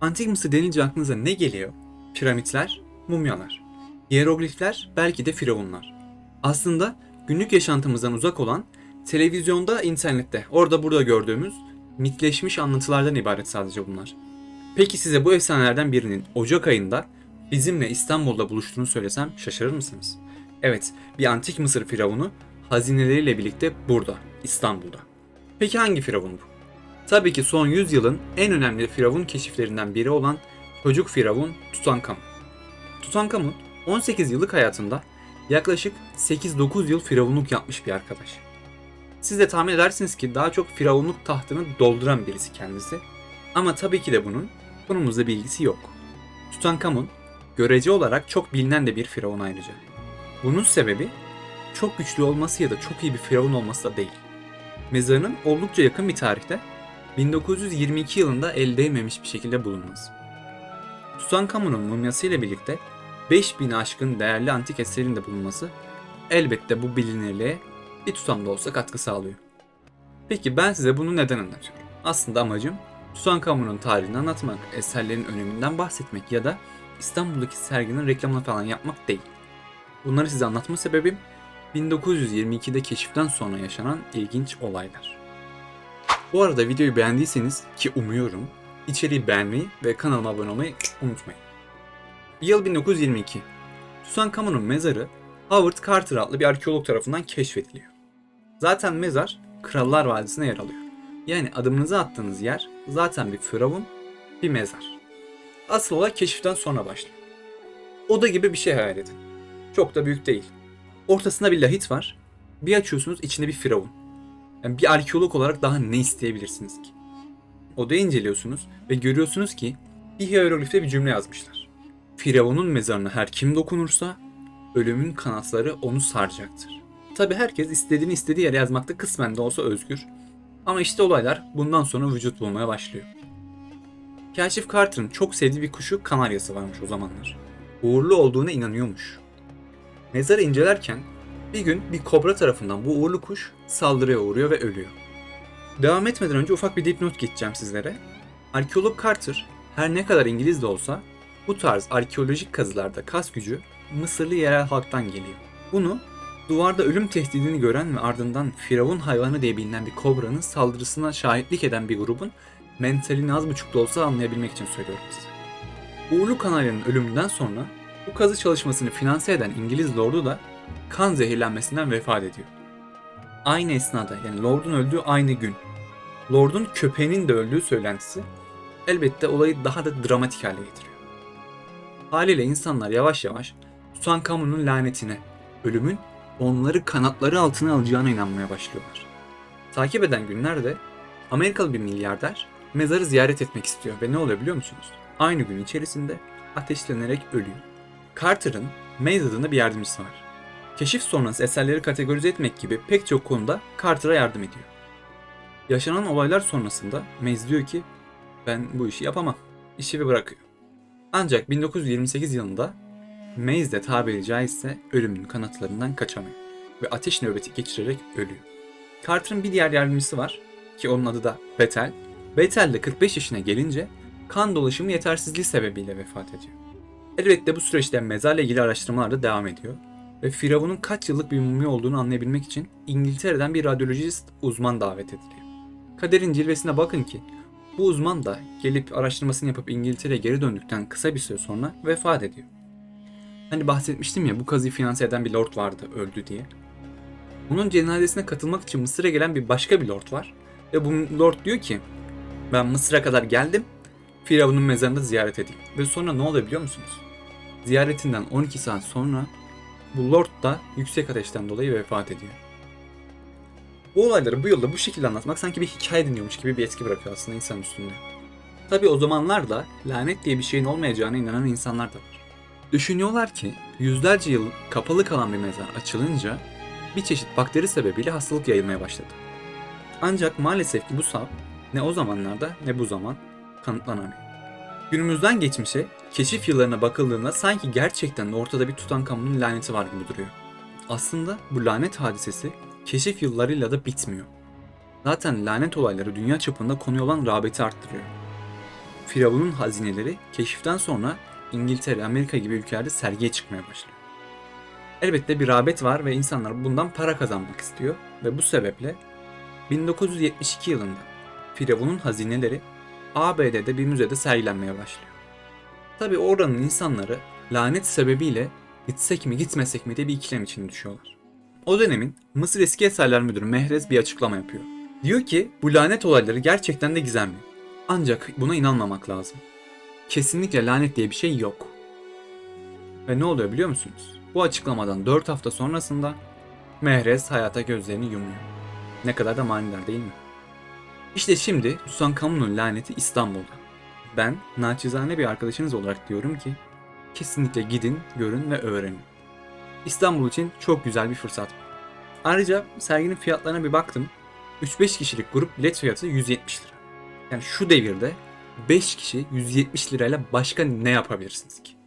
Antik Mısır denince aklınıza ne geliyor? Piramitler, mumyalar. Hieroglifler, belki de firavunlar. Aslında günlük yaşantımızdan uzak olan, televizyonda, internette, orada burada gördüğümüz mitleşmiş anlatılardan ibaret sadece bunlar. Peki size bu efsanelerden birinin Ocak ayında bizimle İstanbul'da buluştuğunu söylesem şaşırır mısınız? Evet, bir antik Mısır firavunu hazineleriyle birlikte burada, İstanbul'da. Peki hangi firavun bu? Tabii ki son 100 yılın en önemli firavun keşiflerinden biri olan çocuk firavun Tutankamon. Tutankamon 18 yıllık hayatında yaklaşık 8-9 yıl firavunluk yapmış bir arkadaş. Siz de tahmin edersiniz ki daha çok firavunluk tahtını dolduran birisi kendisi. Ama tabii ki de bunun konumuzda bilgisi yok. Tutankamon görece olarak çok bilinen de bir firavun ayrıca. Bunun sebebi çok güçlü olması ya da çok iyi bir firavun olması da değil. Mezarının oldukça yakın bir tarihte 1922 yılında el değmemiş bir şekilde bulunması. Tutankamon'un mumyası ile birlikte 5000 aşkın değerli antik eserin de bulunması elbette bu bilinirliğe bir tutam da olsa katkı sağlıyor. Peki ben size bunu neden anlatıyorum? Aslında amacım Tutankamon'un tarihini anlatmak, eserlerin öneminden bahsetmek ya da İstanbul'daki serginin reklamını falan yapmak değil. Bunları size anlatma sebebim 1922'de keşiften sonra yaşanan ilginç olaylar. Bu arada videoyu beğendiyseniz ki umuyorum içeriği beğenmeyi ve kanalıma abone olmayı unutmayın. Yıl 1922. Tutankamon'un mezarı Howard Carter adlı bir arkeolog tarafından keşfediliyor. Zaten mezar Krallar Vadisi'ne yer alıyor. Yani adımınızı attığınız yer zaten bir firavun, bir mezar. Asıl olay keşiften sonra başlıyor. Oda gibi bir şey hayal edin. Çok da büyük değil. Ortasında bir lahit var. Bir açıyorsunuz içinde bir firavun. Yani bir arkeolog olarak daha ne isteyebilirsiniz ki? Odayı inceliyorsunuz ve görüyorsunuz ki bir hieroglifte bir cümle yazmışlar. Firavunun mezarına her kim dokunursa ölümün kanatları onu saracaktır. Tabi herkes istediğini istediği yere yazmakta kısmen de olsa özgür. Ama işte olaylar bundan sonra vücut bulmaya başlıyor. Kaşif Carter'ın çok sevdiği bir kuşu kanaryası varmış o zamanlar. Uğurlu olduğuna inanıyormuş. Mezarı incelerken bir gün bir kobra tarafından bu uğurlu kuş saldırıya uğruyor ve ölüyor. Devam etmeden önce ufak bir dipnot geçeceğim sizlere. Arkeolog Carter her ne kadar İngiliz de olsa bu tarz arkeolojik kazılarda kas gücü Mısırlı yerel halktan geliyor. Bunu duvarda ölüm tehdidini gören ve ardından firavun hayvanı diye bilinen bir kobranın saldırısına şahitlik eden bir grubun mentalini az buçuk da olsa anlayabilmek için söylüyorum size. Uğurlu Kanaryanın ölümünden sonra bu kazı çalışmasını finanse eden İngiliz lordu da kan zehirlenmesinden vefat ediyor. Aynı esnada yani Lord'un öldüğü aynı gün Lord'un köpeğinin de öldüğü söylentisi elbette olayı daha da dramatik hale getiriyor. Haliyle insanlar yavaş yavaş Tutankamon'un lanetine, ölümün onları kanatları altına alacağına inanmaya başlıyorlar. Takip eden günlerde Amerikalı bir milyarder mezarı ziyaret etmek istiyor ve ne oluyor biliyor musunuz? Aynı gün içerisinde ateşlenerek ölüyor. Carter'ın Mays adında bir yardımcısı var. Keşif sonrası eserleri kategorize etmek gibi pek çok konuda Carter'a yardım ediyor. Yaşanan olaylar sonrasında Mays diyor ki ben bu işi yapamam. İşi bırakıyor. Ancak 1928 yılında Mays de tabiri caizse ölümün kanatlarından kaçamıyor ve ateş nöbeti geçirerek ölüyor. Carter'ın bir diğer yardımcısı var ki onun adı da Bethel. Bethel de 45 yaşına gelince kan dolaşımı yetersizliği sebebiyle vefat ediyor. Elbette bu süreçte mezarla ilgili araştırmalar da devam ediyor ve Firavun'un kaç yıllık bir mumya olduğunu anlayabilmek için İngiltere'den bir radyolojist uzman davet ediliyor. Kaderin cilvesine bakın ki bu uzman da gelip araştırmasını yapıp İngiltere'ye geri döndükten kısa bir süre sonra vefat ediyor. Hani bahsetmiştim ya bu kazıyı finanse eden bir lord vardı öldü diye. Onun cenazesine katılmak için Mısır'a gelen bir başka bir lord var. Ve bu lord diyor ki ben Mısır'a kadar geldim Firavun'un mezarını da ziyaret edeyim. Ve sonra ne oluyor biliyor musunuz? Ziyaretinden 12 saat sonra bu lord da yüksek ateşten dolayı vefat ediyor. Bu olayları bu yılda bu şekilde anlatmak sanki bir hikaye dinliyormuş gibi bir etki bırakıyor aslında insan üstünde. Tabi o zamanlar da lanet diye bir şeyin olmayacağına inanan insanlar da var. Düşünüyorlar ki yüzlerce yıl kapalı kalan bir mezar açılınca bir çeşit bakteri sebebiyle hastalık yayılmaya başladı. Ancak maalesef ki bu sav ne o zamanlarda ne bu zaman kanıtlanamıyor. Günümüzden geçmişe, keşif yıllarına bakıldığında sanki gerçekten ortada bir Tutankamon'un laneti var gibi duruyor. Aslında bu lanet hadisesi keşif yıllarıyla da bitmiyor. Zaten lanet olayları dünya çapında konuya olan rağbeti arttırıyor. Firavun'un hazineleri keşiften sonra İngiltere, Amerika gibi ülkelerde sergiye çıkmaya başlıyor. Elbette bir rağbet var ve insanlar bundan para kazanmak istiyor ve bu sebeple 1972 yılında Firavun'un hazineleri ABD'de bir müzede sergilenmeye başlıyor. Tabi oranın insanları lanet sebebiyle gitsek mi gitmesek mi diye bir ikilem içine düşüyorlar. O dönemin Mısır Eski Eserler Müdürü Mehrez bir açıklama yapıyor. Diyor ki bu lanet olayları gerçekten de gizemli. Ancak buna inanmamak lazım. Kesinlikle lanet diye bir şey yok. Ve ne oluyor biliyor musunuz? Bu açıklamadan 4 hafta sonrasında Mehrez hayata gözlerini yumuyor. Ne kadar da manidar değil mi? İşte şimdi Tutankamon'un laneti İstanbul'da. Ben naçizane bir arkadaşınız olarak diyorum ki kesinlikle gidin, görün ve öğrenin. İstanbul için çok güzel bir fırsat. Ayrıca serginin fiyatlarına bir baktım. 3-5 kişilik grup bilet fiyatı 170 lira. Yani şu devirde 5 kişi 170 lirayla başka ne yapabilirsiniz ki?